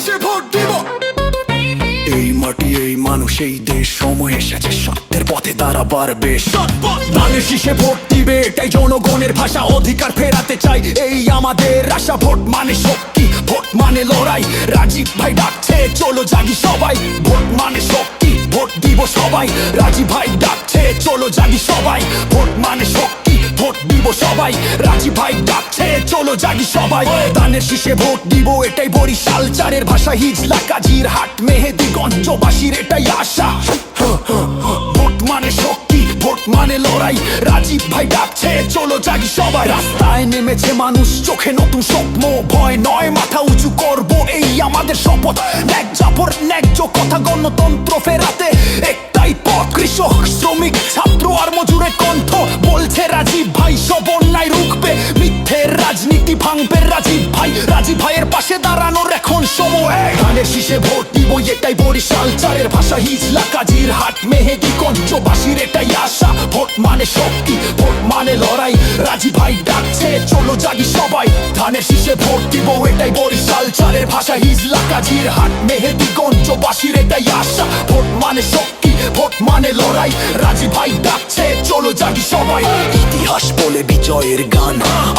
মানুষে ভোট দিব। এই মাটি, এই মানুষ, এই দেশ সময় এসেছে, সত্যের পথে তারা বাড়বে। ধানের শীষে ভোট দিবে, এটাই জনগণের ভাষা, অধিকার ফেরাতে চাই। এই আমাদের আশা, ভোট মানে শক্তি, ভোট মানে লড়াই। রাজীব ভাই ডাকছে, চলো জাগি সবাই। ভোট মানে শক্তি, ভোট দিব সবাই। রাজীব ভাই ডাকছে, চলো জাগি সবাই। ভোট মানে শক্তি সবাই। রাজীব ভাই ডাকছে, চলো জাগি সবাই। দানের শীষে ভোট দিব, এটাই বরিশাল। চারের ভাষা হিজলা, কাজির হাট মেহেদিগঞ্জবাসীর এটাই আশা। ভোট মানে শক্তি, ভোট মানে লড়াই। রাজীব ভাই ডাকছে, চলো জাগি সবাই। রাস্তায় নেমেছে মানুষ, চোখে নতুন স্বপ্ন। ভয় নয়, মাথা উঁচু করব, এই আমাদের শপথ। ন্যাক জাপর কথা গণতন্ত্র ফেরাতে, একটাই পথ। কৃষক, শ্রমিক কণ্ঠ। বলছে রাজীব ভাই, সব অন্যায় রুখবে। মিথ্যের রাজনীতি ভাঙবে রাজীব ভাই। রাজীব ভাইয়ের পাশে দাঁড়ানোর এখন সময়। ধানের শীষে ভোট দিব এটাই বরিশাল চারের ভাষা। হিজলা, কাজির হাট, মেহেদি কঞ্চবাসীর এটাই আশা। ভোট মানে শক্তি ভোট মানে লড়াই। রাজীব ভাই ডাকছে, চলো জাগি সবাই। ধানের শীষে ভোট দিব, এটাই বরিশাল চারের ভাষা। হিজলা, কাজির হাট, মেহেদি গঞ্জবাসীর এটাই আশা। ভোট মানে শক্তি ভোট মানে লড়াই। রাজীব ভাই জাগি সবাই। ইতিহাস বলে বিজয়ের গান,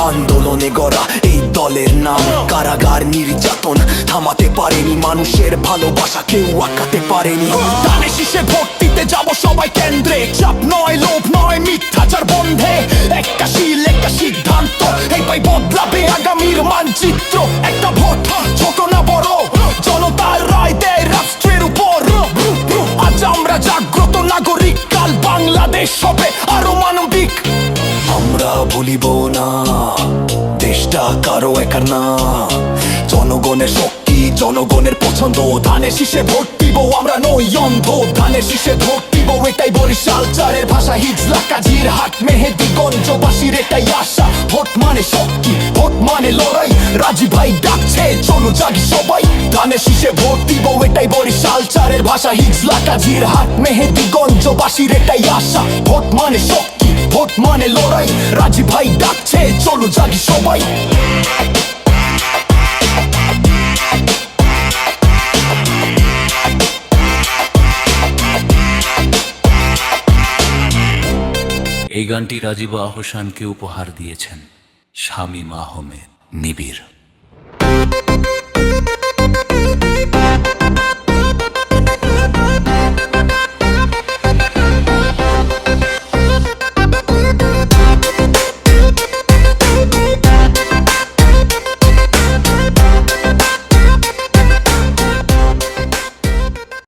আন্দোলনে গড়া এই দলের নাম। কারাগার নির্যাতন থামাতে পারেনি মানুষের ভালোবাসা, কেউ আটকাতে পারেনি। দানে শীষে ভোট যাব সবাই কেন্দ্রে। চাপ নয়, লোভ নয়, মিথ্যাচার বন্ধে। একটা শিল একটা সিদ্ধান্ত, এই ভাই বদলাবে আগামীর মানচিত্র। বাংলাদেশ হবে আরও মানবিক। আমরা ভুলিব না, দেশটা কারও একার না। জনগণের শক্তি, জনগণের পছন্দ, ধানে শীষে ভোট দিব আমরা নই অন্ধ। ধানে শীষে ভোট দিব এটাই বরিশাল। চারের ভাষা হিজলা, কাজির হাট মেহেদি গঞ্জবাসীর এটাই আশা। ভোট মানে শক্তি ভোট মানে লড়াই। রাজি ভাই ডাকছে, চলো জাগি সবাই। ধানের শীষে ভোট দিব, এটাই বরিশাল। চারের ভাষা হিজলা কাজির হাট মেহেদি গঞ্জবাসীর এটাই আশা। ভোট মানে শক্তি ভোট মানে লড়াই। রাজি ভাই ডাকছে, চলো জাগি সবাই। এই গানটি রাজীব আহসানকে উপহার দিয়েছেন শামীম আহমেদ নিবিড়।